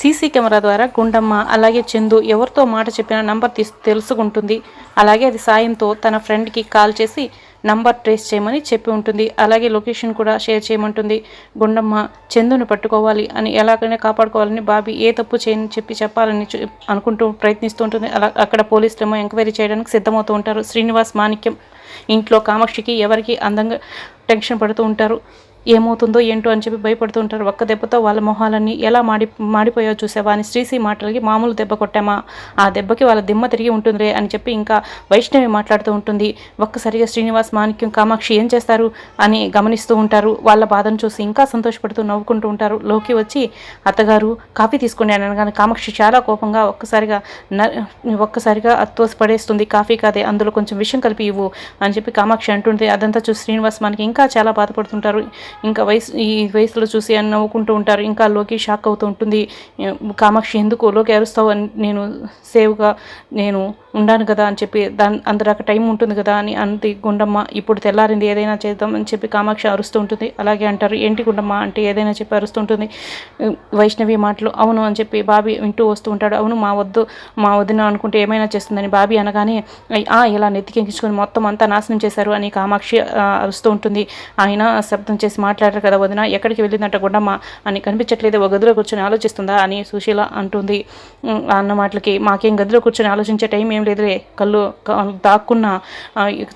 CC camera ద్వారా గుండమ్మ అలాగే చందు ఎవరితో మాట చెప్పినా నంబర్ తీసు తెలుసుకుంటుంది. అలాగే అది సాయంతో తన ఫ్రెండ్కి కాల్ చేసి నంబర్ ట్రేస్ చేయమని చెప్పి ఉంటుంది. అలాగే లొకేషన్ కూడా షేర్ చేయమంటుంది. గుండమ్మ చందును పట్టుకోవాలి అని ఎలాగైనా కాపాడుకోవాలని బాబీ ఏ తప్పు చేయని చెప్పి చెప్పాలని అనుకుంటూ ప్రయత్నిస్తూ ఉంటుంది. అలా అక్కడ పోలీసులేమో ఎంక్వైరీ చేయడానికి సిద్ధమవుతూ ఉంటారు. శ్రీనివాస్ మాణిక్యం ఇంట్లో కామాక్షికి ఎవరికి అందంగా టెన్షన్ పడుతూ ఉంటారు. ఏమవుతుందో ఏంటో అని చెప్పి భయపడుతూ ఉంటారు. ఒక్క దెబ్బతో వాళ్ళ మొహాలన్నీ ఎలా మాడి మాడిపోయాయో చూసావా? అని శ్రీశ్రీ మాటలకి మామూలు దెబ్బ కొట్టామా? ఆ దెబ్బకి వాళ్ళ దిమ్మ తిరిగి ఉంటుందిరే అని చెప్పి ఇంకా వైష్ణవి మాట్లాడుతూ ఉంటుంది. ఒక్కసారిగా శ్రీనివాస్ మాణిక్యం కామాక్షి ఏం చేస్తారు? అని గమనిస్తూ ఉంటారు. వాళ్ళ బాధను చూసి ఇంకా సంతోషపడుతూ నవ్వుకుంటూ ఉంటారు. లోకి వచ్చి అత్తగారు కాఫీ తీసుకోండి అని అనగానే కామాక్షి చాలా కోపంగా ఒక్కసారిగా న ఒక్కసారిగా అత్తోసి పడేస్తుంది కాఫీ కాదే అందులో కొంచెం విషయం కలిపి ఇవ్వు అని చెప్పి కామాక్షి అంటుంది అదంతా చూసి శ్రీనివాస్ మనకి ఇంకా చాలా బాధపడుతుంటారు. ఇంకా వయసు ఈ వయసులో చూసి అని నవ్వుకుంటూ ఉంటారు. ఇంకా లోకి షాక్ అవుతూ ఉంటుంది. కామాక్షి ఎందుకు లోకి అరుస్తావు? అని నేను సేవ్గా నేను ఉండాను కదా అని చెప్పి దాని అంతదాకా టైం ఉంటుంది కదా అని అంది గుండమ్మ. ఇప్పుడు తెల్లారింది ఏదైనా చేద్దాం అని చెప్పి కామాక్షి అరుస్తూ ఉంటుంది. అలాగే అంటారు ఏంటి గుండమ్మ? అంటే ఏదైనా చెప్పి అరుస్తూ ఉంటుంది. వైష్ణవి మాటలు అవును అని చెప్పి బాబీ వింటూ వస్తూ ఉంటాడు. అవును మా వద్దు మా వదిన అనుకుంటే ఏమైనా చేస్తుందని బాబీ అనగానే ఆ ఇలా నెత్తికెక్కించుకొని మొత్తం అంతా నాశనం చేశారు అని కామాక్షి అరుస్తూ ఉంటుంది. ఆయన శబ్దం చేసి మాట్లాడారు కదా వదిన ఎక్కడికి వెళ్ళిందంట గుండమ్మ? అని కనిపించట్లేదు. ఒక గదిలో కూర్చొని ఆలోచిస్తుందా అని సుశీల అంటుంది. అన్న మాటలకి మాకేం గదిలో కూర్చొని ఆలోచించే టైం ఏం లేదులే కళ్ళు దాక్కున్న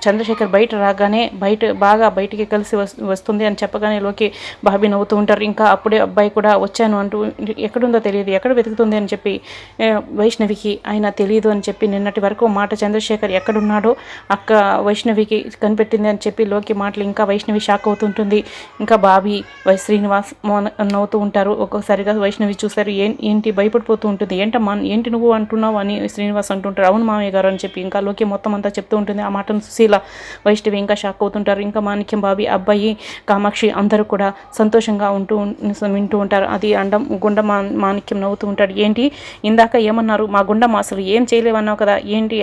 చంద్రశేఖర్ బయట రాగానే బయట బాగా బయటికి కలిసి వస్తుంది అని చెప్పగానే లోకి బాబీ నవ్వుతూ ఉంటారు. ఇంకా అప్పుడే అబ్బాయి కూడా వచ్చాను అంటూ ఎక్కడుందో తెలియదు ఎక్కడ వెతుకుతుంది అని చెప్పి వైష్ణవికి ఆయన తెలియదు అని చెప్పి నిన్నటి వరకు మాట చంద్రశేఖర్ ఎక్కడున్నాడో అక్క వైష్ణవికి కనిపెట్టింది అని చెప్పి లోకి మాటలు ఇంకా వైష్ణవి షాక్ అవుతుంటుంది. ఇంకా బాబీ వై శ్రీనివాస్ నవ్వుతూ ఉంటారు. ఒక్కొక్కసారిగా వైష్ణవి చూశారు ఏంటి భయపడిపోతూ ఉంటుంది. ఏంటమ్మా ఏంటి నువ్వు అంటున్నావు అని శ్రీనివాస్ అంటుంటారు. అవును మామయ్య గారు అని చెప్పి ఇంకా లోకి మొత్తం అంతా చెప్తూ ఉంటుంది. ఆ మాటను సుశీల వైష్ణవి ఇంకా షాక్ అవుతుంటారు. ఇంకా మాణిక్యం బాబీ అబ్బాయి కామాక్షి అందరూ కూడా సంతోషంగా ఉంటూ వింటూ ఉంటారు. అది అండం గుండ మా మాణిక్యం నవ్వుతూ ఉంటాడు. ఏంటి? ఇందాక ఏమన్నారు? మా గుండమ్మ అసలు ఏం చేయలేవన్నావు కదా? ఏంటి?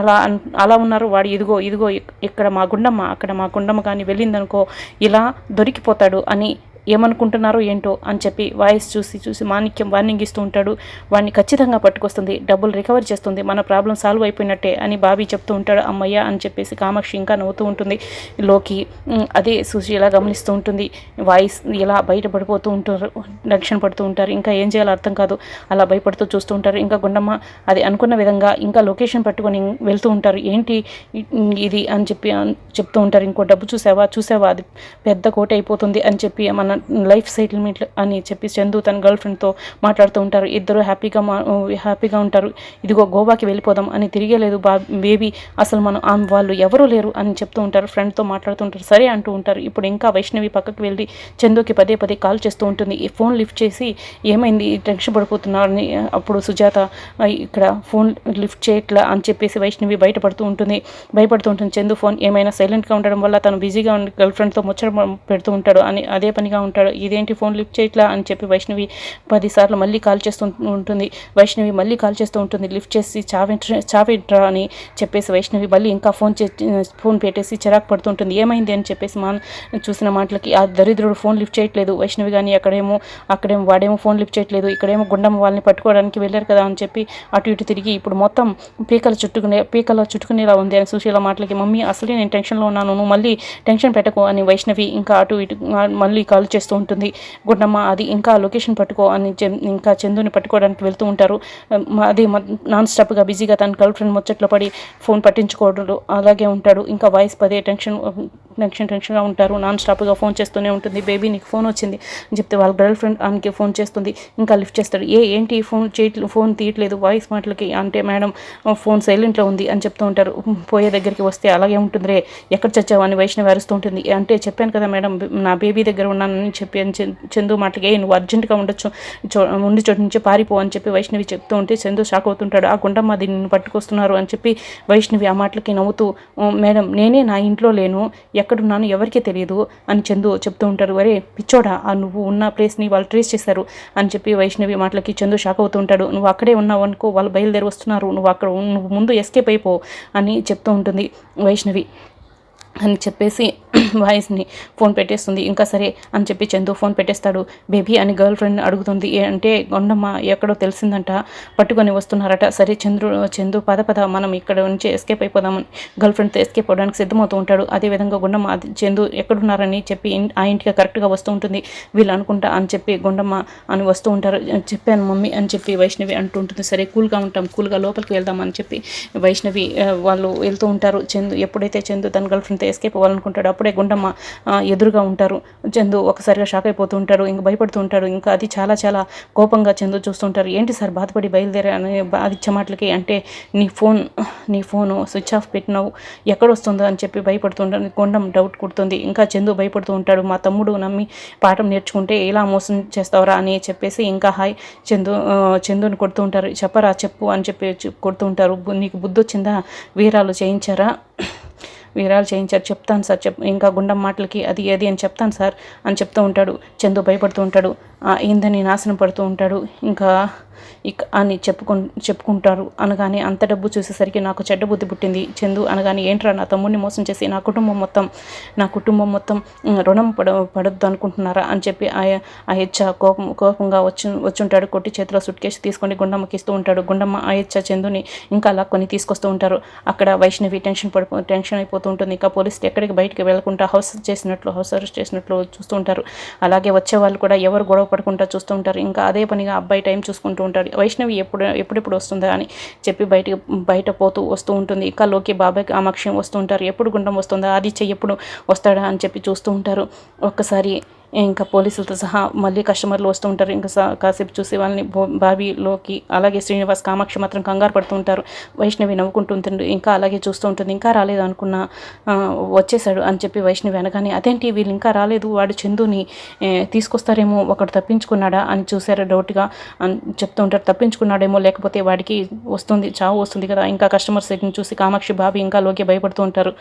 అలా అలా ఉన్నారు. వాడు ఇదిగో ఇదిగో ఇక్కడ మా గుండమ్మ అక్కడ మా గుండమ్మ కానీ వెళ్ళిందనుకో ఇలా దొరికిపోతాడు అని ఏమనుకుంటున్నారో ఏంటో అని చెప్పి వాయిస్ చూసి చూసి మాణిక్యం వార్నింగ్ ఇస్తూ ఉంటాడు. వాడిని ఖచ్చితంగా పట్టుకొస్తుంది. డబ్బులు రికవర్ చేస్తుంది. మన ప్రాబ్లం సాల్వ్ అయిపోయినట్టే అని బాబీ చెప్తూ ఉంటాడు. అమ్మయ్య అని చెప్పేసి కామాక్షి ఇంకా నవ్వుతూ ఉంటుంది. లోకి అదే సూచి ఇలా గమనిస్తూ ఉంటుంది. వాయిస్ ఇలా బయటపడిపోతూ ఉంటారు. రక్షణ పడుతూ ఉంటారు. ఇంకా ఏం చేయాలో అర్థం కాదు. అలా భయపడుతూ చూస్తూ ఉంటారు. ఇంకా గుండమ్మ అది అనుకున్న విధంగా ఇంకా లొకేషన్ పట్టుకొని వెళ్తూ ఉంటారు. ఏంటి ఇది అని చెప్పి చెప్తూ ఉంటారు. ఇంకో డబ్బు చూసావా? చూసావా? అది పెద్ద కోట అయిపోతుంది అని చెప్పి మన లైఫ్ సెటిల్మెంట్ అని చెప్పి చందు తన గర్ల్ ఫ్రెండ్తో మాట్లాడుతూ ఉంటారు. ఇద్దరు హ్యాపీగా మా హ్యాపీగా ఉంటారు. ఇదిగో గోవాకి వెళ్ళిపోదాం అని తిరిగేలేదు. బా బేబీ అసలు మనం ఆమె వాళ్ళు ఎవరూ లేరు అని చెప్తూ ఉంటారు. ఫ్రెండ్తో మాట్లాడుతూ ఉంటారు. సరే అంటూ ఉంటారు. ఇప్పుడు ఇంకా వైష్ణవి పక్కకి వెళ్ళి చందుకి పదే పదే కాల్ చేస్తూ ఉంటుంది. ఈ ఫోన్ లిఫ్ట్ చేసి ఏమైంది? టెన్షన్ పడిపోతున్నారని అప్పుడు సుజాత ఇక్కడ ఫోన్ లిఫ్ట్ చేయట్లా అని చెప్పేసి వైష్ణవి బయటపడుతూ ఉంటుంది. భయపడుతూ ఉంటుంది. చందు ఫోన్ ఏమైనా సైలెంట్గా ఉండడం వల్ల తను బిజీగా ఉండి గర్ల్ ఫ్రెండ్తో ముచ్చట పెడుతూ ఉంటాడు అని అదే పనిగా ఉంటాడు. ఇదేంటి ఫోన్ లిఫ్ట్ చేయట్లా అని చెప్పి వైష్ణవి పదిసార్లు మళ్ళీ కాల్ చేస్తూ ఉంటుంది. వైష్ణవి మళ్ళీ కాల్ చేస్తూ ఉంటుంది. లిఫ్ట్ చేసి చావేంట్రా చావేంట్రా అని చెప్పేసి వైష్ణవి మళ్ళీ ఇంకా ఫోన్ ఫోన్ పెట్టేసి చిరాకు పడుతుంటుంది. ఏమైంది అని చెప్పేసి మా చూసిన మాటలకి ఆ దరిద్రుడు ఫోన్ లిఫ్ట్ చేయట్లేదు. వైష్ణవి కానీ అక్కడేమో అక్కడేమో వాడేమో ఫోన్ లిఫ్ట్ చేయట్లేదు. ఇక్కడేమో గుండమ్మ వాళ్ళని పట్టుకోవడానికి వెళ్ళారు కదా అని చెప్పి అటు ఇటు తిరిగి ఇప్పుడు మొత్తం పీకలు చుట్టుకునే పీకల చుట్టుకునేలా ఉంది అని సుశీల మాటలకి మమ్మీ అసలే నేను టెన్షన్లో ఉన్నాను. నువ్వు మళ్ళీ టెన్షన్ పెట్టకు అని వైష్ణవి ఇంకా అటు ఇటు మళ్ళీ కాల్ చేస్తూ ఉంటుంది. గుండమ్మ అది ఇంకా లొకేషన్ పట్టుకో అని ఇంకా చందుని పట్టుకోవడానికి వెళ్తూ ఉంటారు. అది నాన్ స్టాప్గా బిజీగా తన గర్ల్ ఫ్రెండ్ ముచ్చట్లో పడి ఫోన్ పట్టించుకోవడం అలాగే ఉంటాడు. ఇంకా వాయిస్ పదే టెన్షన్ టెన్షన్ టెన్షన్గా ఉంటారు. నాన్ స్టాప్గా ఫోన్ చేస్తూనే ఉంటుంది. బేబీ నీకు ఫోన్ వచ్చింది. అని చెప్తే వాళ్ళ గర్ల్ ఫ్రెండ్ ఆమెకి ఫోన్ చేస్తుంది. ఇంకా లిఫ్ట్ చేస్తాడు. ఏ ఏంటి ఫోన్ చేయట్లే ఫోన్ తీయట్లేదు. వాయిస్ మాటలకి? అంటే మేడం ఫోన్ సైలెంట్లో ఉంది అని చెప్తూ ఉంటారు. పోయే దగ్గరికి వస్తే అలాగే ఉంటుంది రే ఎక్కడ చచ్చావు అని వైష్ణవి అరుస్తూ ఉంటుంది. అంటే చెప్పాను కదా మేడం నా బేబీ దగ్గర ఉన్నానని చెప్పి అని చందు- మాటలకి "ఏ, నువ్వు అర్జెంటుగా ఉండొచ్చు. ఉండి చోటు నుంచి పారిపో అని చెప్పి వైష్ణవి చెప్తూ ఉంటే చందు షాక్ అవుతుంటాడు. ఆ గుండమ్మ దీన్ని నిన్ను పట్టుకొస్తున్నారు అని చెప్పి వైష్ణవి ఆ మాటలకి నవ్వుతూ మేడం నేనే నా ఇంట్లో లేను. ఎక్కడున్నాను ఎవరికీ తెలియదు అని చందు చెప్తూ ఉంటారు. వరే పిచ్చోడా ఆ నువ్వు ఉన్న ప్లేస్ని వాళ్ళు ట్రేస్ చేశారు అని చెప్పి వైష్ణవి మాటలకి చందు షాక్ అవుతూ ఉంటాడు. నువ్వు అక్కడే ఉన్నావు అనుకో వాళ్ళు బయలుదేరి వస్తున్నారు. నువ్వు అక్కడ నువ్వు ముందు ఎస్కేప్ అయిపో అని చెప్తూ ఉంటుంది వైష్ణవి. అని చెప్పేసి వాయిస్ని ఫోన్ పెట్టేస్తుంది. ఇంకా సరే అని చెప్పి చందు ఫోన్ పెట్టేస్తాడు. బేబీ అని గర్ల్ ఫ్రెండ్ అడుగుతుంది. అంటే గొండమ్మ ఎక్కడో తెలిసిందంట. పట్టుకొని వస్తున్నారట. సరే చంద్రు చందు పద పద. మనం ఇక్కడ నుంచి ఎస్కేప్ అయిపోదామని. గర్ల్ ఫ్రెండ్తో ఎస్కేప్ అవ్వడానికి సిద్ధమవుతూ ఉంటాడు. అదేవిధంగా గుండమ్మ అది చందు ఎక్కడున్నారని చెప్పి ఆ ఇంటికి కరెక్ట్గా వస్తూ ఉంటుంది. వీళ్ళు అనుకుంటా అని చెప్పి గుండమ్మ అని వస్తూ ఉంటారు. చెప్పాను మమ్మీ అని చెప్పి వైష్ణవి అంటూ ఉంటుంది. సరే కూల్గా ఉంటాం. కూల్గా లోపలికి వెళ్దాం అని చెప్పి వైష్ణవి వాళ్ళు వెళ్తూ ఉంటారు. చందు ఎప్పుడైతే చందు తన గర్ల్ ఫ్రెండ్తో ఎస్కేప్ అవ్వాలనుకుంటాడు. అప్పుడే గుండమ్మ ఎదురుగా ఉంటారు. చందు ఒకసారిగా షాక్ అయిపోతూ ఉంటాడు ఇంకా భయపడుతూ ఉంటాడు. ఇంకా అది చాలా చాలా కోపంగా చందు చూస్తుంటారు. ఏంటి సార్ బాధపడి బయలుదేరా అని మాటలకి అంటే నీ ఫోన్ నీ ఫోను స్విచ్ ఆఫ్ పెట్టినావు. ఎక్కడ వస్తుందో అని చెప్పి భయపడుతుంటాను గుండం డౌట్ కుడుతుంది. ఇంకా చందు భయపడుతూ ఉంటాడు. మా తమ్ముడు నమ్మి పాఠం నేర్చుకుంటే ఇలా మోసం చేస్తావరా? అని చెప్పేసి ఇంకా హాయ్ చందు చందుని కొడుతూ ఉంటారు. చెప్పరా చెప్పు అని చెప్పి కొడుతూ ఉంటారు. నీకు బుద్ధి వచ్చిందా వీరాలు చేయించారా? వీరాలు చేయించారు. చెప్తాను సార్. చెప్ ఇంకా గుండం మాటలకి అది ఏది అని చెప్తాను సార్ అని చెప్తూ ఉంటాడు. చందు భయపడుతూ ఉంటాడు. "ఆ, ఏందని నాశనం పడుతూ ఉంటాడు. ఇంకా ఇక అని చెప్పుకు చెప్పుకుంటారు. అనగానే అంత డబ్బు చూసేసరికి నాకు చెడ్డ బుద్ధి పుట్టింది. చందు అనగానే ఏంట్రా నా తమ్ముడిని మోసం చేసి నా కుటుంబం మొత్తం నా కుటుంబం మొత్తం రుణం పడ పడొద్దు అనుకుంటున్నారా అని చెప్పి ఆ ఆ కోపం కోపంగా వచ్చి వచ్చుంటాడు. కొట్టి చేతిలో సుట్ కేసు తీసుకొని గుండమ్మకి ఇస్తూ ఉంటాడు. గుండమ్మ ఆ చందుని ఇంకా అలా కొన్ని తీసుకొస్తూ ఉంటారు. అక్కడ వైష్ణవి టెన్షన్ పడిపో టెన్షన్ అయిపోతూ ఉంటుంది. ఇంకా పోలీసులు ఎక్కడికి బయటికి వెళ్ళకుండా హౌస్ చేసినట్లు హౌస్ అరెస్ట్ చేసినట్లు చూస్తూ ఉంటారు. అలాగే వచ్చే వాళ్ళు కూడా ఎవరు గొడవ పడకుండా చూస్తూ ఉంటారు. ఇంకా అదే పనిగా అబ్బాయి టైం చూసుకుంటూ ఉంటాడు. వైష్ణవి ఎప్పుడు ఎప్పుడెప్పుడు వస్తుందా అని చెప్పి బయట బయట పోతూ వస్తూ ఉంటుంది. ఇంకా బాబాయ్ కామాక్షి వస్తూ ఉంటారు. ఎప్పుడు గుండం వస్తుందా? ఆదిత్య ఎప్పుడు వస్తాడా అని చెప్పి చూస్తూ ఉంటారు. ఒక్కసారి ఇంకా పోలీసులతో సహా మళ్ళీ కస్టమర్లు వస్తూ ఉంటారు. ఇంకా కాసేపు చూసి వాళ్ళని బావిలోకి బాబీలోకి అలాగే శ్రీనివాస్ కామాక్షి మాత్రం కంగారు పడుతూ ఉంటారు. వైష్ణవి నవ్వుకుంటూ ఉంటుంది. ఇంకా అలాగే చూస్తూ ఉంటుంది. ఇంకా రాలేదు అనుకున్న వచ్చేసాడు అని చెప్పి వైష్ణవి అనగానే అదేంటి వీళ్ళు ఇంకా రాలేదు? వాడు చందుని తీసుకొస్తారేమో ఒకడు తప్పించుకున్నాడా? అని చూసారు డౌట్గా. అని చెప్తూ ఉంటారు తప్పించుకున్నాడేమో లేకపోతే వాడికి వస్తుంది చావు వస్తుంది కదా. ఇంకా కస్టమర్ సెట్ని చూసి కామాక్షి బాబు ఇంకా లోకి భయపడుతూ ఉంటారు.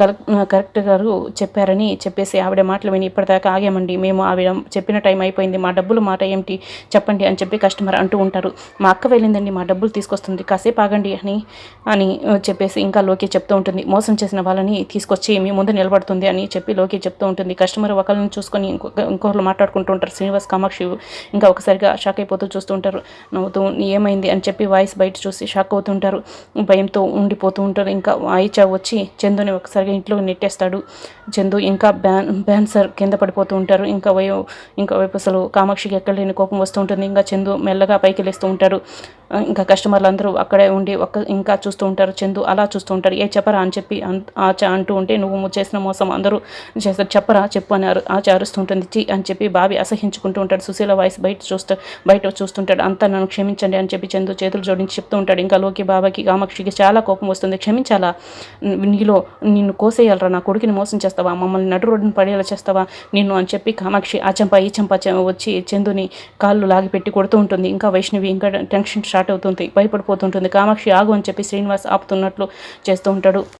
కరెక్ట్ కరెక్ట్ గారు చెప్పారని చెప్పేసి ఆవిడ మాటలు విని ఇప్పటిదాకా ఆగామండి. మేము ఆవిడ చెప్పిన టైం అయిపోయింది. మా డబ్బులు మాట ఏమిటి? చెప్పండి అని చెప్పి కస్టమర్ అంటూ ఉంటారు. మా అక్క వెళ్ళిందండి. మా డబ్బులు తీసుకొస్తుంది. కాసేపు ఆగండి అని అని చెప్పేసి ఇంకా లోకి చెప్తూ ఉంటుంది. మోసం చేసిన వాళ్ళని తీసుకొచ్చి మీ ముందు నిలబడుతుంది అని చెప్పి లోకి చెప్తూ ఉంటుంది. కస్టమర్ ఒకరిని చూసుకొని ఇంకొక ఇంకొకరు మాట్లాడుకుంటూ ఉంటారు. శ్రీనివాస్ కామాక్షి ఇంకా ఒకసారిగా షాక్ అయిపోతూ చూస్తూ ఉంటారు. నవ్వుతూ ఏమైంది? అని చెప్పి వాయిస్ బయట చూసి షాక్ అవుతుంటారు భయంతో ఉండిపోతూ ఉంటారు. ఇంకా ఆయిచా వచ్చి చందుని ఒకసారిగా ఇంట్లో నెట్టేస్తాడు. చందు ఇంకా బ్యాన్ బ్యాన్సర్ కింద పడిపోతూ ఉంటారు. ఇంకా వయో ఇంకా వైపు అసలు కామాక్షికి ఎక్కడ లేని కోపం వస్తూ ఉంటుంది. ఇంకా చందు మెల్లగా పైకి లేస్తూ ఉంటారు ఇంకా కస్టమర్లు అందరూ అక్కడే ఉండి ఒక్క ఇంకా చూస్తూ ఉంటారు. చందు అలా చూస్తూ ఉంటారు ఏ చెప్పరా? అని చెప్పి ఆచ అంటూ ఉంటే నువ్వు చేసిన మోసం అందరూ చేస్తారు. చెప్పరా? చెప్పు అని అరు- ఆచ ఉంటుంది. చి అని చెప్పి బాబి అసహించుకుంటూ ఉంటాడు. సుశీల వాయిస్ బయట చూస్తూ బయట చూస్తుంటాడు. అంతా నన్ను క్షమించండి అని చెప్పి చందు చేతులు జోడించి చెప్తూ ఉంటాడు. ఇంకా లోకి బాబాకి కామాక్షికి చాలా కోపం వస్తుంది. క్షమించాలా? నీలో నిన్ను కోసేయాలరా? నా కొడుకుని మోసం చేస్తావా? మమ్మల్ని నడు రోడ్డుని పడేలా చేస్తావా? నిన్ను అని చెప్పి కామాక్షి ఆ చంప ఈ చెంప వచ్చి చందుని కాళ్ళు లాగిపెట్టి కొడుతూ ఉంటుంది. ఇంకా వైష్ణవి ఇంకా టెన్షన్ స్టార్ట్ అవుతుంది భయపడిపోతుంటుంది. కామాక్షి ఆగు అని చెప్పి శ్రీనివాస్ ఆపుతున్నట్లు చేస్తూ ఉంటాడు.